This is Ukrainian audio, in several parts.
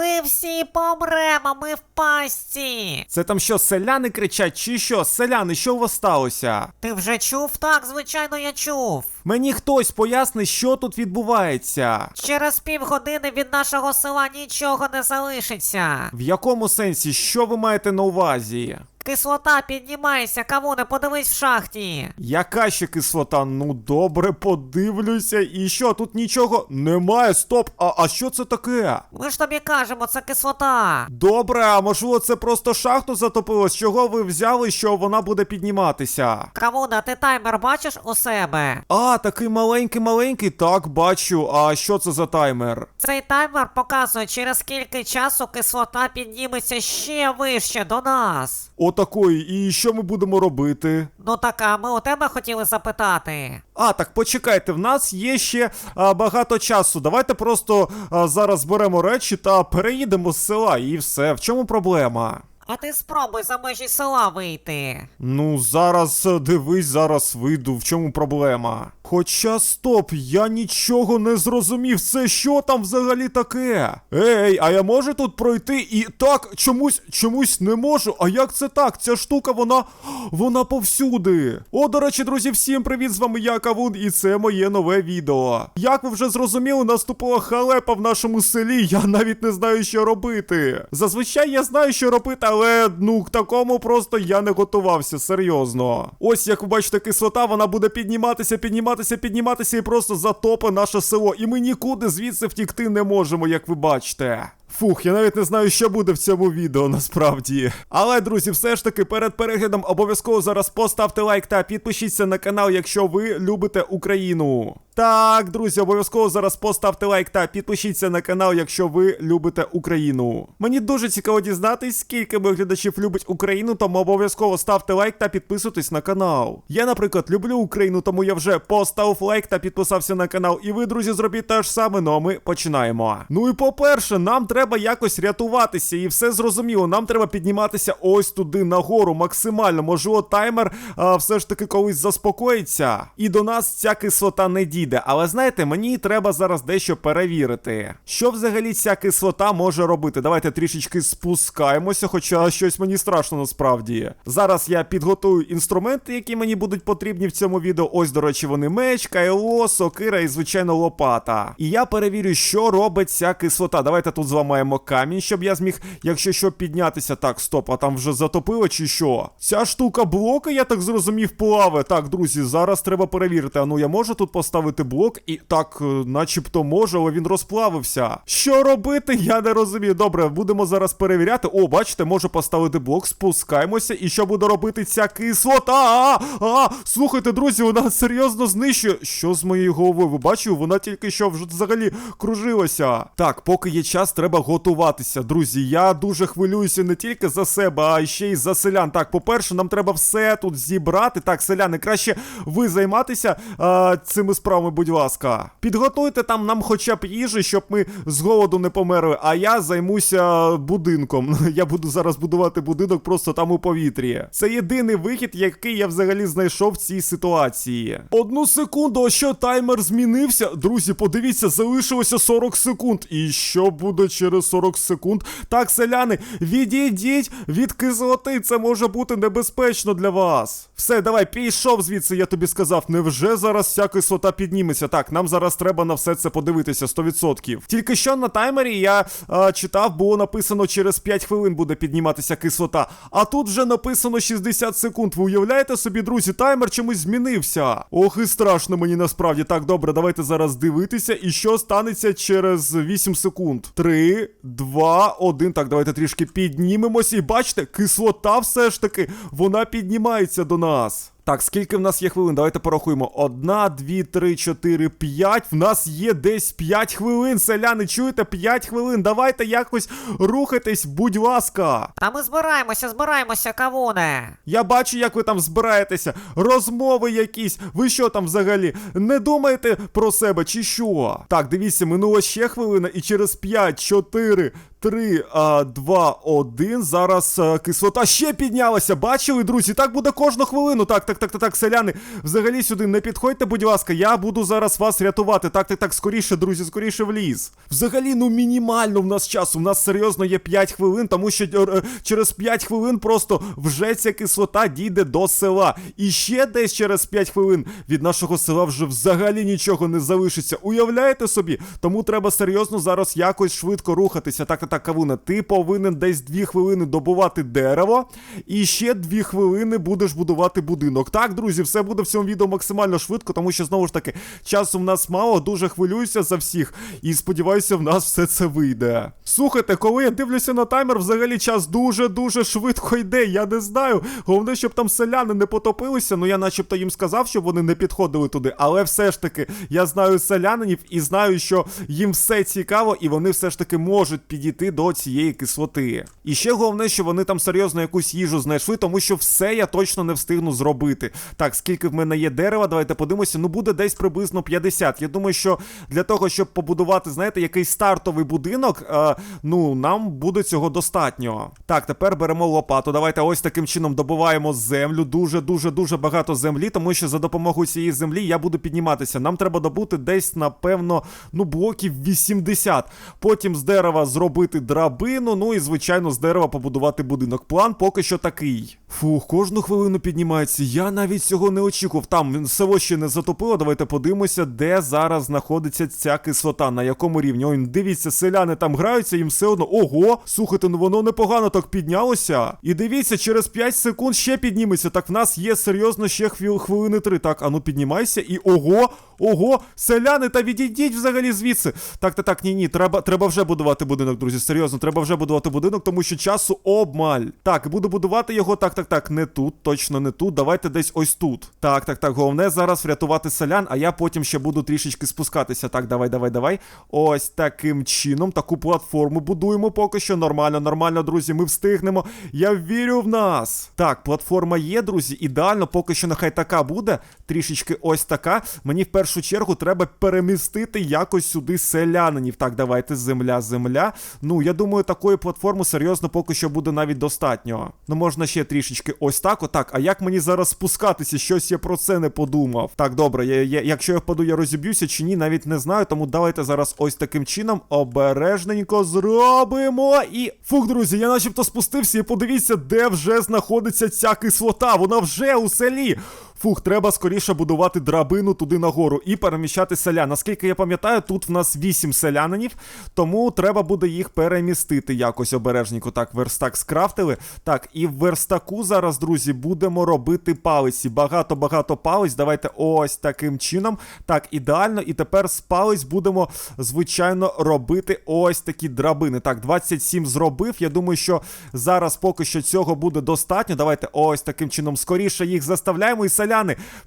Ми всі помремо, ми в пастці. Це там що, селяни кричать, чи що? Селяни, що у вас сталося? Ти вже чув? Так, звичайно, я чув. Мені хтось поясни, що тут відбувається. Через півгодини від нашого села нічого не залишиться. В якому сенсі, що ви маєте на увазі? Кислота піднімається, кому не подивись в шахті. Яка ще кислота? Ну добре, подивлюся. І що, тут нічого немає. Стоп! А, а що це таке? Ми ж тобі кажемо, це кислота. Добре, а можливо це просто шахту затопило? З чого ви взяли, що вона буде підніматися? Кавуна, ти таймер бачиш у себе? А, такий маленький-маленький, так, бачу. А що це за таймер? Цей таймер показує, через скільки часу кислота підніметься ще вище до нас. Отакої, і що ми будемо робити? Ну така, ми у тебе хотіли запитати. А, так почекайте, в нас є ще а, багато часу. Давайте просто а, зараз беремо речі та переїдемо з села, і все. В чому проблема? А ти спробуй за межі села вийти. Ну, зараз е, дивись, зараз вийду. В чому проблема? Хоча стоп, я нічого не зрозумів. Це що там взагалі таке? Ей, а я можу тут пройти і так чомусь чомусь не можу. А як це так? Ця штука, вона вона повсюди. О, до речі, друзі, всім привіт! З вами я Кавун, і це моє нове відео. Як ви вже зрозуміли, наступила халепа в нашому селі. Я навіть не знаю, що робити. Зазвичай я знаю, що робити, але ну к такому просто я не готувався, серйозно. Ось як ви бачите, кислота, вона буде підніматися, підніматися, підніматися і просто затопи наше село. І ми нікуди звідси втікти не можемо, як ви бачите. Фух, я навіть не знаю, що буде в цьому відео насправді. Але, друзі, все ж таки, перед переглядом обов'язково зараз поставте лайк та підпишіться на канал, якщо ви любите Україну. Так, друзі, обов'язково зараз поставте лайк та підпишіться на канал, якщо ви любите Україну. Мені дуже цікаво дізнатись, скільки моїх глядачів любить Україну, тому обов'язково ставте лайк та підписуйтесь на канал. Я, наприклад, люблю Україну, тому я вже поставив лайк та підписався на канал. І ви, друзі, зробіть те ж саме, ну а ми починаємо. Ну і по-перше, нам треба якось рятуватися, і все зрозуміло. Нам треба підніматися ось туди нагору, максимально. Можливо, таймер а, все ж таки колись заспокоїться, і до нас ця кислота не дійде. Але знаєте, мені треба зараз дещо перевірити. Що взагалі ця кислота може робити? Давайте трішечки спускаємося, хоча щось мені страшно насправді. Зараз я підготую інструменти, які мені будуть потрібні в цьому відео. Ось, до речі, вони меч, кайло, сокира і, звичайно, лопата. І я перевірю, що робить ця кислота. Давайте тут зламаємо камінь, щоб я зміг, якщо що, піднятися. Так, стоп, а там вже затопило чи що? Ця штука блока, я так зрозумів, плаве. Так, друзі, зараз треба перевірити. А ну я можу тут поставити блок і так, е, начебто можу, але він розплавився. Що робити? Я не розумію. Добре, будемо зараз перевіряти. О, бачите, можу поставити блок, спускаємося. І що буде робити ця кислота? А, а, а, слухайте, друзі, вона серйозно знищує. Що з моєю головою? Ви бачили? Вона тільки що вже взагалі кружилася. Так, поки є час, треба готуватися. Друзі, я дуже хвилююся не тільки за себе, а ще й за селян. Так, по-перше, нам треба все тут зібрати. Так, селяни, краще ви займатися а, цими справами, будь ласка. Підготуйте там нам хоча б їжі, щоб ми з голоду не померли. А я займуся будинком. Я буду зараз будувати будинок просто там у повітрі. Це єдиний вихід, який я взагалі знайшов в цій ситуації. Одну секунду, а що таймер змінився? Друзі, подивіться, залишилося 40 секунд. І що буде через 40 секунд? Так, селяни, відійдіть від кислоти. Це може бути небезпечно для вас. Все, давай, пішов звідси, я тобі сказав. Невже зараз вся кислота підніметься? Так, нам зараз треба на все це подивитися 100%. Тільки що на таймері я а, читав, було написано через 5 хвилин буде підніматися кислота. А тут вже написано 60 секунд. Ви уявляєте собі, друзі, таймер чомусь змінився. Ох, і страшно мені насправді. Так, добре, давайте зараз дивитися. І що станеться через 8 секунд. 3, 2, 1. Так, давайте трішки піднімемося. І бачите, кислота все ж таки, вона піднімається до нас. Так, скільки в нас є хвилин? Давайте порахуємо. Одна, дві, три, чотири, п'ять. В нас є десь п'ять хвилин. Селяни, чуєте? П'ять хвилин. Давайте якось рухайтесь, будь ласка. Та ми збираємося, збираємося, кавуне. Я бачу, як ви там збираєтеся. Розмови якісь. Ви що там взагалі? Не думаєте про себе чи що? Так, дивіться, минуло ще хвилина, і через 5, 4, 3, а, 2, 1. Зараз кислота ще піднялася. Бачили, друзі? Так буде кожну хвилину. Так, так, так, так, так, селяни. Взагалі сюди не підходьте, будь ласка. Я буду зараз вас рятувати. Так, так, так, скоріше, друзі, скоріше в ліс. Взагалі, ну мінімально в нас часу. У нас серйозно є 5 хвилин, тому що е, е, через 5 хвилин просто вже ця кислота дійде до села. І ще десь через 5 хвилин від нашого села вже взагалі нічого не залишиться. Уявляєте собі? Тому треба серйозно зараз якось швидко рухатися. Так, так, кавуна, ти повинен десь 2 хвилини добувати дерево, і ще 2 хвилини будеш будувати будинок. Так, друзі, все буде в цьому відео максимально швидко, тому що знову ж таки часу в нас мало, дуже хвилююся за всіх. І сподіваюся, в нас все це вийде. Слухайте, коли я дивлюся на таймер, взагалі час дуже-дуже швидко йде. Я не знаю. Головне, щоб там селяни не потопилися. Ну я начебто їм сказав, щоб вони не підходили туди. Але все ж таки, я знаю селянинів і знаю, що їм все цікаво, і вони все ж таки можуть підійти до цієї кислоти. І ще головне, що вони там серйозно якусь їжу знайшли, тому що все я точно не встигну зробити. Так, скільки в мене є дерева, давайте подивимося. Ну буде десь приблизно 50. Я думаю, що для того, щоб побудувати, знаєте, якийсь стартовий будинок, е, ну нам буде цього достатньо. Так, тепер беремо лопату. Давайте ось таким чином добуваємо землю. Дуже, дуже, дуже багато землі, тому що за допомогою цієї землі я буду підніматися. Нам треба добути десь, напевно, ну, блоків 80. Потім з дерева зробити драбину, ну і звичайно з дерева побудувати будинок. План поки що такий. Фух, кожну хвилину піднімається. Я навіть цього не очікував. Там село ще не затопило. Давайте подивимося, де зараз знаходиться ця кислота, на якому рівні. Ой, дивіться, селяни там граються, їм все одно. Ого, слухайте, ну воно непогано так піднялося. І дивіться, через 5 секунд ще підніметься. Так в нас є серйозно ще хвил, хвилини 3. Так, ану піднімайся і ого, ого, селяни, та відійдіть взагалі звідси. Так, так, так, ні, ні, треба, треба вже будувати будинок, друзі. Серйозно, треба вже будувати будинок, тому що часу обмаль. Так, буду будувати його. Так, так, так, не тут, точно не тут. Давайте десь ось тут. Так, так, так. Головне зараз врятувати селян, а я потім ще буду трішечки спускатися. Так, давай, давай, давай. Ось таким чином, таку платформу будуємо поки що. Нормально, нормально, друзі. Ми встигнемо. Я вірю в нас. Так, платформа є, друзі. Ідеально, поки що нехай така буде. Трішечки ось така. Мені в першу чергу треба перемістити якось сюди селянинів. Так, давайте, земля, земля. Ну, я думаю, такої платформи серйозно поки що буде навіть достатньо. Ну, можна ще трішечки ось так, отак. А як мені зараз спускатися? Щось я про це не подумав. Так, добре, я, я, якщо я впаду, я розіб'юся чи ні, навіть не знаю. Тому давайте зараз ось таким чином обережненько зробимо. І. Фух, друзі, я начебто спустився і подивіться, де вже знаходиться ця кислота. Вона вже у селі. Фух, треба скоріше будувати драбину туди нагору і переміщати селян. Наскільки я пам'ятаю, тут в нас 8 селянинів, тому треба буде їх перемістити якось обережненько. Так, верстак скрафтили. Так, і в верстаку зараз, друзі, будемо робити палиці. Багато-багато палиць. Давайте ось таким чином. Так, ідеально. І тепер з палиць будемо, звичайно, робити ось такі драбини. Так, 27 зробив. Я думаю, що зараз поки що цього буде достатньо. Давайте ось таким чином скоріше їх заставляємо. І селяни,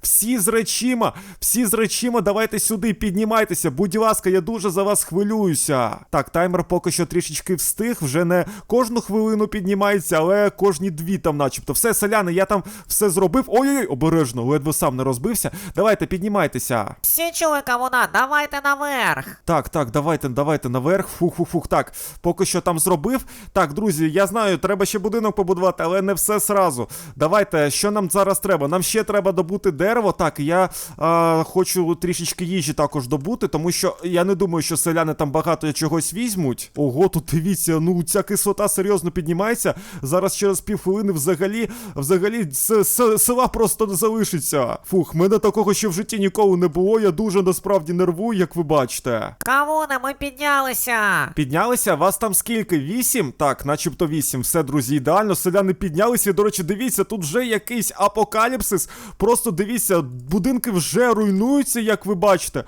всі з речима, всі з речима, давайте сюди, піднімайтеся. Будь ласка, я дуже за вас хвилююся. Так, таймер поки що трішечки встиг, вже не кожну хвилину піднімається, але кожні дві там, начебто. Все, селяни, я там все зробив. Ой-ой, обережно, ледве сам не розбився. Давайте, піднімайтеся. Всі чули кавуна, давайте наверх. Так, так, давайте, давайте наверх. Фух-фух-фух. Так, поки що там зробив. Так, друзі, я знаю, треба ще будинок побудувати, але не все сразу. Давайте, що нам зараз треба? Нам ще треба добути дерево. Так, я а, хочу трішечки їжі також добути, тому що я не думаю, що селяни там багато чогось візьмуть. Ого, тут дивіться, ну ця кислота серйозно піднімається. Зараз через півхвилини взагалі, взагалі, с- с- села просто не залишиться. Фух, мене такого ще в житті ніколи не було. Я дуже насправді нервую, як ви бачите. Кавуне, ми піднялися. Піднялися? Вас там скільки? Вісім? Так, начебто вісім. Все, друзі, ідеально. Селяни піднялися. До речі, дивіться, тут вже якийсь апокаліпсис. Просто дивіться, будинки вже руйнуються, як ви бачите.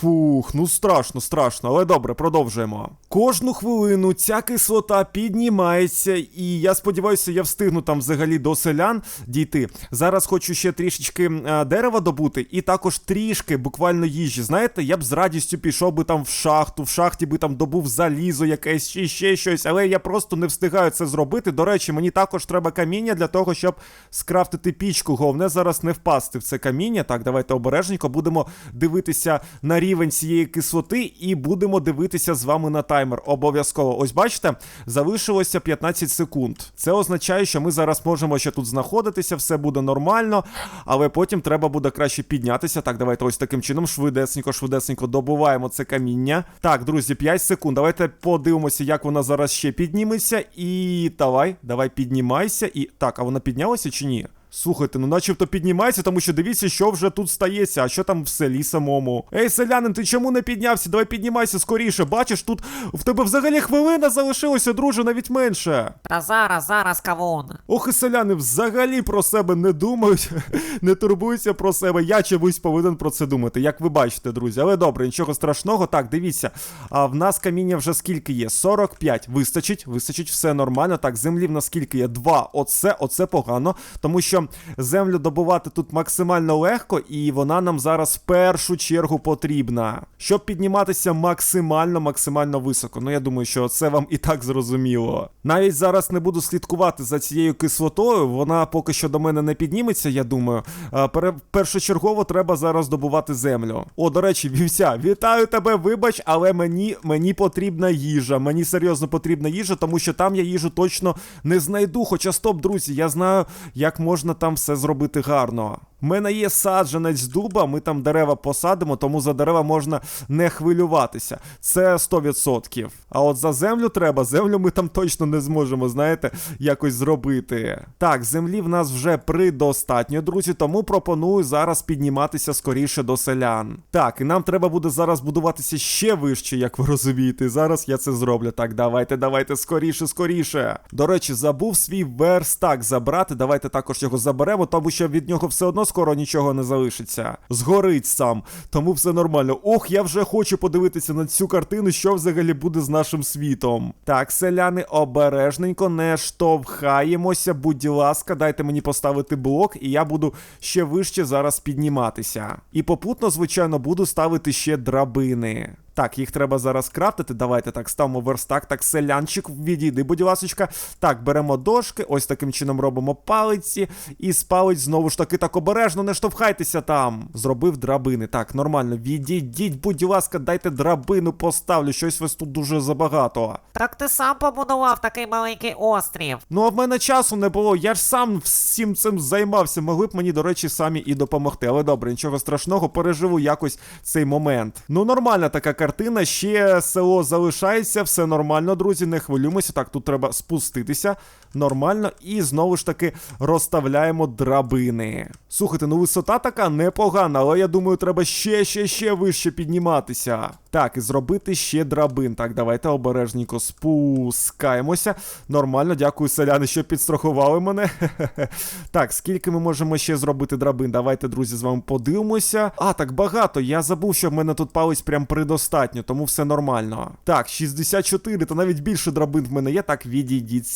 Фух, ну страшно, страшно. Але добре, продовжуємо. Кожну хвилину ця кислота піднімається, і я сподіваюся, я встигну там взагалі до селян дійти. Зараз хочу ще трішечки е, дерева добути, і також трішки буквально їжі. Знаєте, я б з радістю пішов би там в шахту, в шахті би там добув залізо якесь чи ще щось, але я просто не встигаю це зробити. До речі, мені також треба каміння для того, щоб скрафтити пічку. Головне зараз не впасти в це каміння. Так, давайте обережненько будемо дивитися на рівень цієї кислоти і будемо дивитися з вами на таймер. Обов'язково. Ось бачите, залишилося 15 секунд. Це означає, що ми зараз можемо ще тут знаходитися, все буде нормально, але потім треба буде краще піднятися. Так, давайте ось таким чином швидесенько, швидесенько добуваємо це каміння. Так, друзі, 5 секунд. Давайте подивимося, як вона зараз ще підніметься. І давай, давай піднімайся. І так, а вона піднялася чи ні? Слухайте, ну начебто піднімається, тому що дивіться, що вже тут стається, а що там в селі самому. Ей, селянин, ти чому не піднявся? Давай піднімайся скоріше. Бачиш, тут в тебе взагалі хвилина залишилася, друже, навіть менше. Та зараз, зараз, кавун. Ох, і селяни взагалі про себе не думають, не турбуються про себе. Я чомусь повинен про це думати, як ви бачите, друзі. Але добре, нічого страшного. Так, дивіться. А в нас каміння вже скільки є? 45. Вистачить, вистачить, все нормально. Так, землі в нас скільки є? Два. Оце, оце погано. Тому що землю добувати тут максимально легко, і вона нам зараз в першу чергу потрібна. Щоб підніматися максимально, максимально високо. Ну я думаю, що це вам і так зрозуміло. Навіть зараз не буду слідкувати за цією кислотою. Вона поки що до мене не підніметься, я думаю. Першочергово треба зараз добувати землю. О, до речі, вівця, вітаю тебе, вибач, але мені, мені потрібна їжа. Мені серйозно потрібна їжа, тому що там я їжу точно не знайду. Хоча стоп, друзі, я знаю, як можна там все зробити гарно. У мене є саджанець дуба, ми там дерева посадимо, тому за дерева можна не хвилюватися. Це 100%. А от за землю треба, землю ми там точно не зможемо, знаєте, якось зробити. Так, землі в нас вже предостатньо, друзі, тому пропоную зараз підніматися скоріше до селян. Так, і нам треба буде зараз будуватися ще вище, як ви розумієте. Зараз я це зроблю. Так, давайте, давайте, скоріше, скоріше. До речі, забув свій верстак забрати. Давайте також його заберемо, тому що від нього все одно скоро нічого не залишиться. Згорить сам, тому все нормально. Ох, я вже хочу подивитися на цю картину, що взагалі буде з нашим світом. Так, селяни, обережненько, не штовхаємося. Будь ласка, дайте мені поставити блок, і я буду ще вище зараз підніматися. І попутно, звичайно, буду ставити ще драбини. Так, їх треба зараз крафтити. Давайте так ставимо верстак. Так, селянчик, відійди, будь ласочка. Так, беремо дошки, ось таким чином робимо палиці. І з палиць знову ж таки так обережно, не штовхайтеся там. Зробив драбини. Так, нормально. Відійдіть, будь ласка, дайте драбину поставлю. Щось вас тут дуже забагато. Так ти сам побудував такий маленький острів. Ну, а в мене часу не було. Я ж сам всім цим займався. Могли б мені, до речі, самі і допомогти. Але добре, нічого страшного, переживу якось цей момент. Ну, нормальна така картина. Ще село залишається, все нормально, друзі. Не хвилюємося. Так, тут треба спуститися. Нормально. І знову ж таки розставляємо драбини. Слухайте, ну висота така непогана, але я думаю, треба ще, ще, ще вище підніматися. Так, і зробити ще драбин. Так, давайте обережненько спускаємося. Нормально, дякую, селяни, що підстрахували мене. Так, скільки ми можемо ще зробити драбин? Давайте, друзі, з вами подивимося. А, так багато. Я забув, що в мене тут палець прям предостатньо, тому все нормально. Так, 64, та навіть більше драбин в мене є. Так, відійдіть,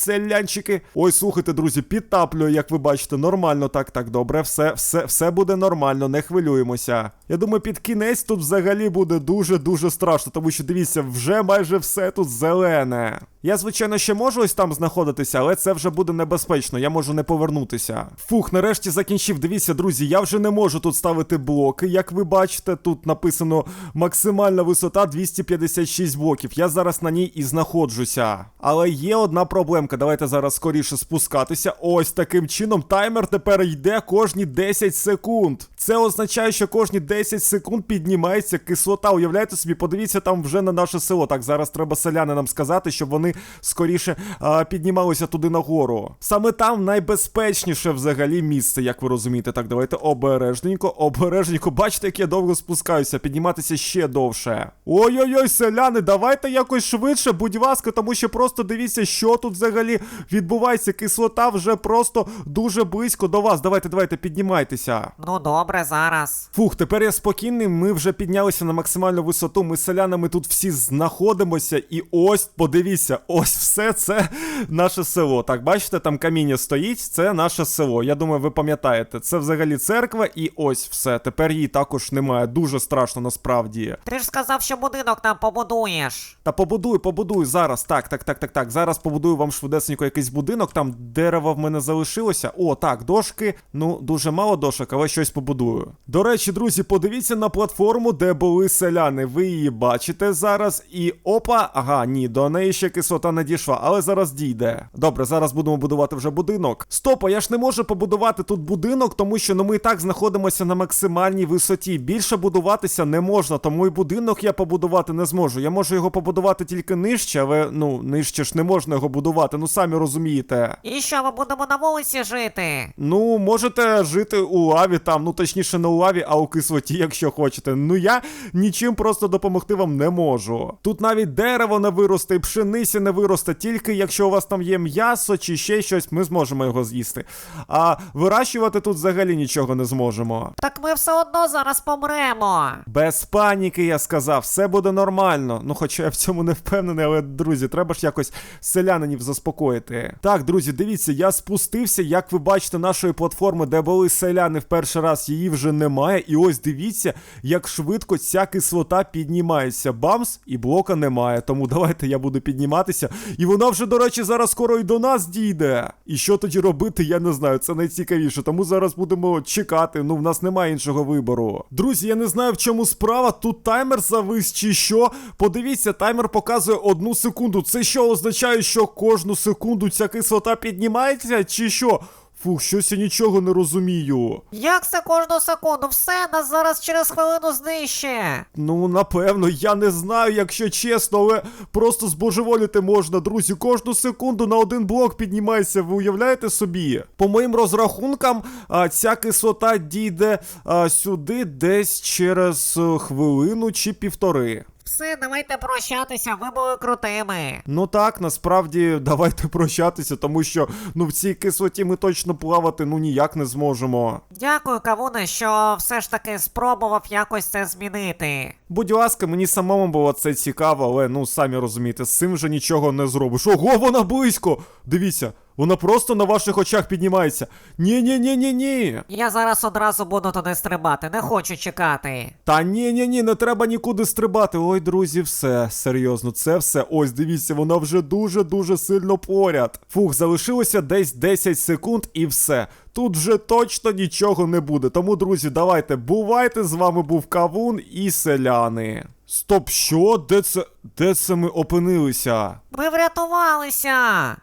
селянчики. Ой, слухайте, друзі, підтаплюю, як ви бачите, нормально. Так, так, добре, все, все, все буде нормально, не хвилюємося. Я думаю, під кінець тут взагалі буде дуже-дуже страшно, тому що дивіться, вже майже все тут зелене. Я, звичайно, ще можу ось там знаходитися, але це вже буде небезпечно, я можу не повернутися. Фух, нарешті закінчив. Дивіться, друзі, я вже не можу тут ставити блоки. Як ви бачите, тут написано максимальна висота 256 блоків. Я зараз на ній і знаходжуся. Але є одна проблемка. Давайте зараз скоріше спускатися. Ось таким чином таймер тепер йде кожні 10 секунд. Це означає, що кожні 10 секунд піднімається кислота. Уявляєте собі, подивіться там вже на наше село. Так, зараз треба селянинам сказати, щоб вони скоріше а, піднімалися туди нагору. Саме там найбезпечніше взагалі місце, як ви розумієте. Так, давайте обережненько, обережненько. Бачите, як я довго спускаюся, підніматися ще довше. Ой-ой-ой, селяни, давайте якось швидше, будь ласка, тому що просто дивіться, що тут взагалі відбувається. Кислота вже просто дуже близько до вас. Давайте, давайте, піднімайтеся. Ну добре, зараз. Фух, тепер я спокійний. Ми вже піднялися на максимальну висоту. Ми з селянами тут всі знаходимося. І ось, подивіться, ось все це наше село. Так, бачите, там каміння стоїть, це наше село. Я думаю, ви пам'ятаєте. Це взагалі церква, і ось все. Тепер її також немає. Дуже страшно насправді. Ти ж сказав, що будинок нам побудуєш. Та побудуй, побудуй зараз. Так, так, так, так, так. Зараз побудую вам швидесенько якийсь будинок. Там дерева в мене залишилося. О, так, дошки. Ну, дуже мало дошок, але щось побудую. До речі, друзі, подивіться на платформу, де були селяни. Ви її бачите зараз. І опа, ага, ні, до неї ще кислота не дійшла, але зараз дійде. Добре, зараз будемо будувати вже будинок. Стоп, а я ж не можу побудувати тут будинок, тому що ну ми і так знаходимося на максимальній висоті. Більше будуватися не можна, тому і будинок я побудувати не зможу. Я можу його побудувати тільки нижче, але ну нижче ж не можна його будувати, ну самі розумієте. І що, ми будемо на вулиці жити? Ну, можете жити у лаві там, ну точніше не у лаві, а у кислоті, якщо хочете. Ну я нічим просто допомогти вам не можу. Тут навіть дерево не виросте, і пшениці не виросте, тільки якщо у вас там є м'ясо чи ще щось, ми зможемо його з'їсти. А вирощувати тут взагалі нічого не зможемо. Так ми все одно зараз помремо. Без паніки, я сказав, все буде нормально. Ну, хоча я в цьому не впевнений, але друзі, треба ж якось селянинів заспокоїти. Так, друзі, дивіться, я спустився, як ви бачите, нашої платформи, де були селяни в перший раз, її вже немає. І ось дивіться, як швидко ця кислота піднімається. Бамс, і блока немає. Тому давайте я буду підніматися. І вона вже, до речі, зараз скоро і до нас дійде. І що тоді робити, я не знаю. Це найцікавіше. Тому зараз будемо чекати. Ну, в нас немає іншого вибору. Друзі, я не знаю, в чому справа. Тут таймер завис чи що. Подивіться, таймер показує одну секунду. Це що означає, що кожну секунду ця кислота піднімається, чи що? Фух, щось я нічого не розумію. Як це кожну секунду? Все, нас зараз через хвилину знище. Ну, напевно, я не знаю, якщо чесно, але просто збожеволіти можна, друзі. Кожну секунду на один блок піднімається, ви уявляєте собі? По моїм розрахункам, а, ця кислота дійде а, сюди десь через е, хвилину чи півтори. Все, давайте прощатися, ви були крутими. Ну так, насправді давайте прощатися, тому що ну в цій кислоті ми точно плавати ну ніяк не зможемо. Дякую, Кавуне, що все ж таки спробував якось це змінити. Будь ласка, мені самому було це цікаво, але ну самі розумієте, з цим вже нічого не зробиш. Ого, вона близько! Дивіться, вона просто на ваших очах піднімається. Ні, ні, ні, ні, ні. Я зараз одразу буду туди стрибати, не хочу чекати. Та ні, ні, ні, не треба нікуди стрибати. Ой, друзі, все, серйозно, це все. Ось дивіться, вона вже дуже-дуже сильно поряд. Фух, залишилося десь 10 секунд і все. Тут вже точно нічого не буде. Тому, друзі, давайте, бувайте, з вами був Кавун і селяни. Стоп, що? Де це? Де це ми опинилися? Ми врятувалися.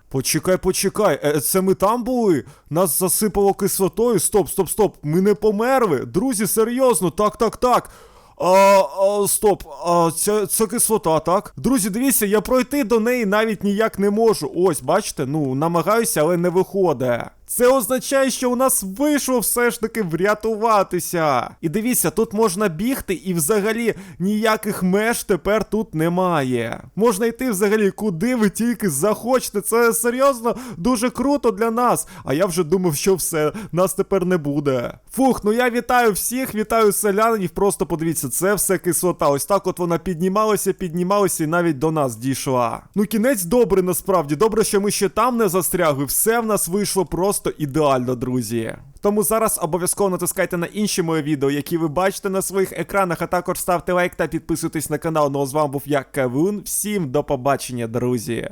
Почекай, почекай, е, це ми там були? Нас засипало кислотою. Стоп, стоп, стоп. Ми не померли. Друзі, серйозно, так, так, так. А, а, стоп, а це, це кислота, так? Друзі, дивіться, я пройти до неї навіть ніяк не можу. Ось, бачите, ну, намагаюся, але не виходить. Це означає, що у нас вийшло все ж таки врятуватися. І дивіться, тут можна бігти, і взагалі ніяких меж тепер тут немає. Можна йти взагалі куди ви тільки захочете. Це серйозно дуже круто для нас. А я вже думав, що все, нас тепер не буде. Фух, ну я вітаю всіх, вітаю селянинів. Просто подивіться, це все кислота. Ось так от вона піднімалася, піднімалася і навіть до нас дійшла. Ну, кінець добрий насправді. Добре, що ми ще там не застрягли. Все в нас вийшло просто ідеально, друзі. Тому зараз обов'язково натискайте на інші мої відео, які ви бачите на своїх екранах, а також ставте лайк та підписуйтесь на канал. Ну а з вами був я, Кавун. Всім до побачення, друзі.